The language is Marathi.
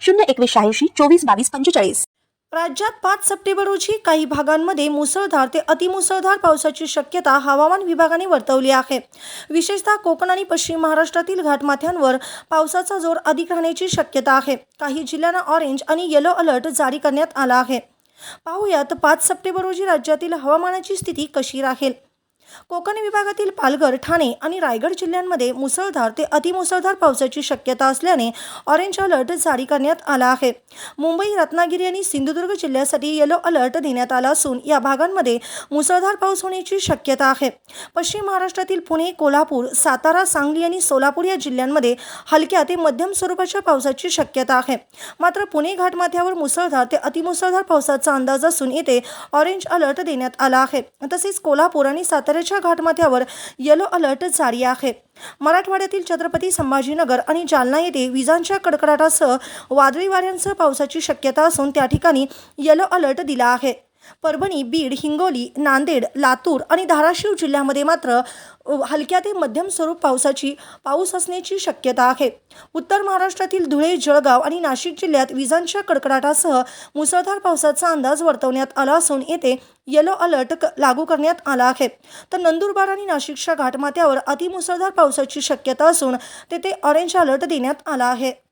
शून्य एकवीस शहाऐंशी चोवीस बावीस पंचेचाळीस. राज्यात पाच सप्टेंबर रोजी काही भागांमध्ये मुसळधार ते अतिमुसळधार पावसाची शक्यता हवामान विभागाने वर्तवली आहे. विशेषतः कोकण आणि पश्चिम महाराष्ट्रातील घाटमाथ्यांवर पावसाचा जोर अधिक राहण्याची शक्यता आहे. काही जिल्ह्यांना ऑरेंज आणि येलो अलर्ट जारी करण्यात आला आहे. पाहुयात पाच सप्टेंबर रोजी राज्यातील हवामानाची स्थिती कशी राहील? कोकण विभागातील पालघर ठाणे आणि रायगड जिल्ह्यांमध्ये मुसळधार ते अतिमुसळधार पावसाची शक्यता असल्याने ऑरेंज अलर्ट जारी करण्यात आला आहे. मुंबई रत्नागिरी आणि सिंधुदुर्ग जिल्ह्यासाठी येलो अलर्ट देण्यात आला असून या भागांमध्ये मुसळधार पाऊस होण्याची शक्यता आहे. पश्चिम महाराष्ट्रातील पुणे कोल्हापूर सातारा सांगली आणि सोलापूर या जिल्ह्यांमध्ये हलक्या ते मध्यम स्वरूपाच्या पावसाची शक्यता आहे. मात्र पुणे घाटमाथ्यावर मुसळधार ते अतिमुसळधार पावसाचा अंदाज असून येथे ऑरेंज अलर्ट देण्यात आला आहे. तसेच कोल्हापूर आणि साताऱ्याच्या घाटमाथ्यावर येलो अलर्ट जारी आहे. मराठवाड्यातील छत्रपती संभाजीनगर आणि जालना येथे विजांच्या कडकडाटासह वादळी वाऱ्यांसह पावसाची शक्यता असून त्या ठिकाणी येलो अलर्ट दिला आहे. परभणी बीड हिंगोली नांदेड लातूर आणि धाराशिव जिल्ह्यामध्ये मात्र हलक्या ते मध्यम स्वरूप पावसाची पाऊस असण्याची शक्यता आहे. उत्तर महाराष्ट्रातील धुळे जळगाव आणि नाशिक जिल्ह्यात विजांच्या कडकडाटासह मुसळधार पावसाचा अंदाज वर्तवण्यात आला असून येथे येलो अलर्ट क- लागू करण्यात आला आहे. तर नंदुरबार आणि नाशिकच्या घाटमाथ्यावर अतिमुसळधार पावसाची शक्यता असून तेथे ऑरेंज अलर्ट देण्यात आला आहे.